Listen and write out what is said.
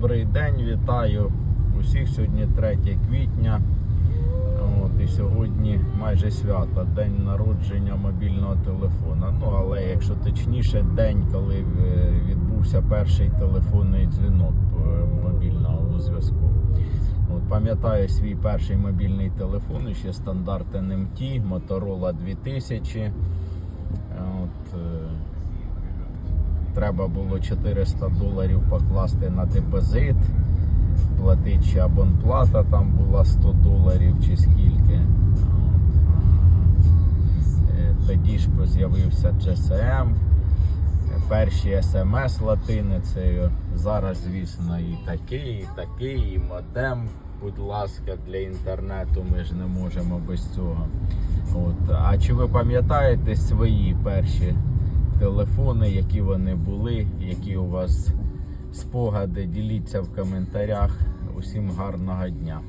Добрий день, вітаю усіх. Сьогодні 3 квітня. От, і сьогодні майже свято, день народження мобільного телефона. Ну, але якщо точніше, день, коли е, відбувся перший телефонний дзвінок е, мобільного зв'язку. Пам'ятаю свій перший мобільний телефон, ще стандарт NMT, Motorola 2000. От, е, треба було 400 доларів покласти на депозит, платити абонплата там була 100 доларів чи скільки. Е, Тоді ж з'явився GSM, перші смс латиницею. Зараз, звісно, і такий, і такий, і модем. Будь ласка, для інтернету ми ж не можемо без цього. От. А чи ви пам'ятаєте свої перші телефони, які вони були, які у вас спогади? Діліться в коментарях. Усім гарного дня.